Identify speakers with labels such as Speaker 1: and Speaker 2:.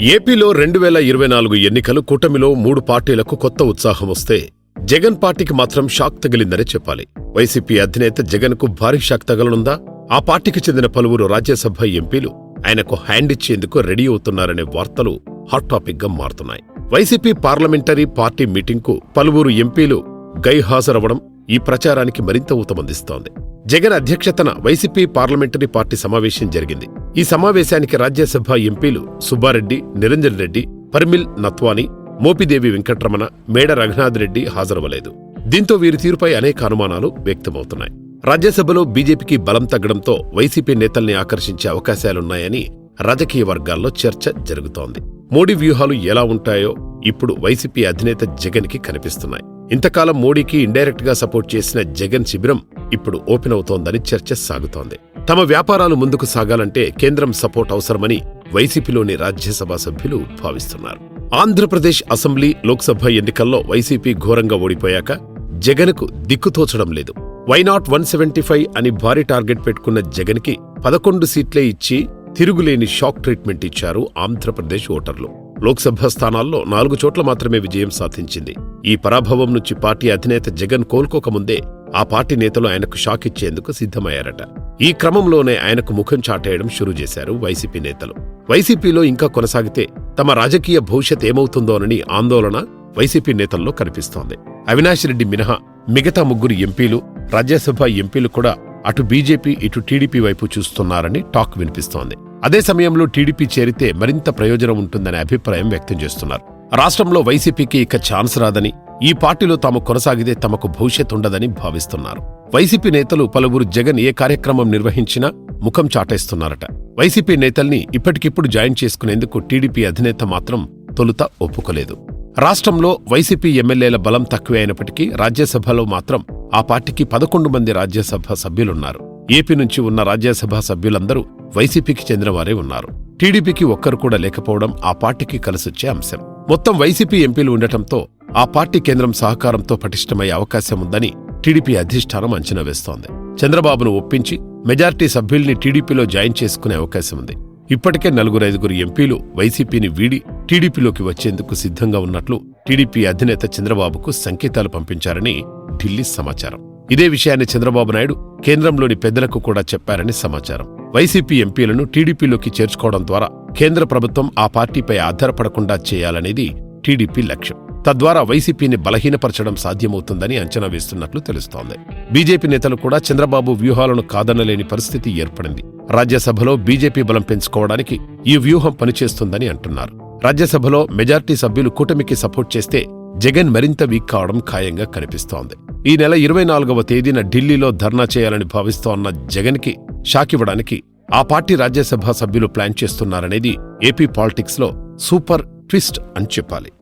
Speaker 1: ఏపీలో రెండు వేల ఇరవై నాలుగు ఎన్నికలు కూటమిలో మూడు పార్టీలకు కొత్త ఉత్సాహం వస్తే జగన్ పార్టీకి మాత్రం షాక్ తగిలిందనే చెప్పాలి. వైసీపీ అధినేత జగన్కు భారీ షాక్ తగలనుందా? ఆ పార్టీకి చెందిన పలువురు రాజ్యసభ ఎంపీలు ఆయనకు హ్యాండ్ ఇచ్చేందుకు రెడీ అవుతున్నారనే వార్తలు హాట్ టాపిక్గా మారుతున్నాయి. వైసీపీ పార్లమెంటరీ పార్టీ మీటింగ్కు పలువురు ఎంపీలు గైహాజరవడం ఈ ప్రచారానికి మరింత ఊతమందిస్తోంది. జగన్ అధ్యక్షతన వైసీపీ పార్లమెంటరీ పార్టీ సమావేశం జరిగింది. ఈ సమావేశానికి రాజ్యసభ ఎంపీలు సుబ్బారెడ్డి నిరంజన్ రెడ్డి పర్మిల్ నత్వాని మోపిదేవి వెంకట్రమణ మేడ రఘునాథ్ రెడ్డి హాజరవలేదు దీంతో వీరి తీరుపై అనేక అనుమానాలు వ్యక్తమవుతున్నాయి. రాజ్యసభలో బీజేపీకి బలం తగ్గడంతో వైసీపీ నేతల్ని ఆకర్షించే అవకాశాలున్నాయని రాజకీయ వర్గాల్లో చర్చ జరుగుతోంది. మోడీ వ్యూహాలు ఎలా ఉంటాయో ఇప్పుడు వైసీపీ అధినేత జగన్కి కనిపిస్తున్నాయి. ఇంతకాలం మోడీకి ఇండైరెక్ట్గా సపోర్ట్ చేసిన జగన్ శిబిరం ఇప్పుడు ఓపెన్ అవుతోందని చర్చ సాగుతోంది. తమ వ్యాపారాలు ముందుకు సాగాలంటే కేంద్రం సపోర్ట్ అవసరమని వైసీపీలోని రాజ్యసభ సభ్యులు భావిస్తున్నారు. ఆంధ్రప్రదేశ్ అసెంబ్లీ లోక్సభ ఎన్నికల్లో వైసీపీ ఘోరంగా ఓడిపోయాక జగన్కు దిక్కుతోచడం లేదు. వైనాట్ వన్ సెవెంటీ ఫైవ్ అని భారీ టార్గెట్ పెట్టుకున్న జగన్కి పదకొండు సీట్లే ఇచ్చి తిరుగులేని షాక్ ట్రీట్మెంట్ ఇచ్చారు ఆంధ్రప్రదేశ్ ఓటర్లు. లోక్సభ స్థానాల్లో నాలుగు చోట్ల మాత్రమే విజయం సాధించింది. ఈ పరాభవం నుంచి పార్టీ అధినేత జగన్ కోలుకోకముందే ఆ పార్టీ నేతలు ఆయనకు షాక్ ఇచ్చేందుకు సిద్ధమయ్యారట. ఈ క్రమంలోనే ఆయనకు ముఖం చాటేయడం షురూ చేశారు వైసీపీ నేతలు. వైసీపీలో ఇంకా కొనసాగితే తమ రాజకీయ భవిష్యత్ ఏమవుతుందోనని ఆందోళన వైసీపీ నేతల్లో కనిపిస్తోంది. అవినాష్ రెడ్డి మినహా మిగతా ముగ్గురు ఎంపీలు రాజ్యసభ ఎంపీలు కూడా అటు బీజేపీ ఇటు టీడీపీ వైపు చూస్తున్నారని టాక్ వినిపిస్తోంది. అదే సమయంలో టీడీపీ చేరితే మరింత ప్రయోజనం ఉంటుందనే అభిప్రాయం వ్యక్తం చేస్తున్నారు. రాష్ట్రంలో వైసీపీకి ఇక ఛాన్స్ రాదని ఈ పార్టీలో తాము కొనసాగితే తమకు భవిష్యత్ ఉండదని భావిస్తున్నారు. వైసీపీ నేతలు పలువురు జగన్ ఏ కార్యక్రమం నిర్వహించినా ముఖం చాటేస్తున్నారట. వైసీపీ నేతల్ని ఇప్పటికిప్పుడు జాయిన్ చేసుకునేందుకు టీడీపీ అధినేత మాత్రం తొలుత ఒప్పుకోలేదు. రాష్ట్రంలో వైసీపీ ఎమ్మెల్యేల బలం తక్కువే అయినప్పటికీ రాజ్యసభలో మాత్రం ఆ పార్టీకి పదకొండు మంది రాజ్యసభ సభ్యులున్నారు. ఏపీ నుంచి ఉన్న రాజ్యసభ సభ్యులందరూ వైసీపీకి చెందినవారే ఉన్నారు. టీడీపీకి ఒక్కరు కూడా లేకపోవడం ఆ పార్టీకి కలిసొచ్చే అంశం. మొత్తం వైసీపీ ఎంపీలు ఉండటంతో ఆ పార్టీ కేంద్రం సహకారంతో పటిష్టమయ్యే అవకాశం ఉందని టీడీపీ అధిష్టానం అంచనా వేస్తోంది. చంద్రబాబును ఒప్పించి మెజార్టీ సభ్యుల్ని టీడీపీలో జాయిన్ చేసుకునే అవకాశం ఉంది. ఇప్పటికే నలుగురు ఐదుగురు ఎంపీలు వైసీపీని వీడి టీడీపీలోకి వచ్చేందుకు సిద్ధంగా ఉన్నట్లు టీడీపీ అధినేత చంద్రబాబుకు సంకేతాలు పంపించారని ఢిల్లీ సమాచారం. ఇదే విషయాన్ని చంద్రబాబు నాయుడు కేంద్రంలోని పెద్దలకు కూడా చెప్పారని సమాచారం. వైసీపీ ఎంపీలను టీడీపీలోకి చేర్చుకోవడం ద్వారా కేంద్ర ప్రభుత్వం ఆ పార్టీపై ఆధారపడకుండా చేయాలనేది టీడీపీ లక్ష్యం. తద్వారా వైసీపీని బలహీనపరచడం సాధ్యమవుతుందని అంచనా వేస్తున్నట్లు తెలుస్తోంది. బీజేపీ నేతలు కూడా చంద్రబాబు వ్యూహాలను కాదనలేని పరిస్థితి ఏర్పడింది. రాజ్యసభలో బీజేపీ బలం పెంచుకోవడానికి ఈ వ్యూహం పనిచేస్తుందని అంటున్నారు. రాజ్యసభలో మెజార్టీ సభ్యులు కూటమికి సపోర్ట్ చేస్తే జగన్ మరింత వీక్ కావడం ఖాయంగా కనిపిస్తోంది. ఈ నెల ఇరవై నాలుగవ తేదీన ఢిల్లీలో ధర్నా చేయాలని భావిస్తోన్న జగన్కి షాకివ్వడానికి ఆ పార్టీ రాజ్యసభ సభ్యులు ప్లాన్ చేస్తున్నారనేది ఏపీ పాలిటిక్స్లో సూపర్ ట్విస్ట్ అని చెప్పాలి.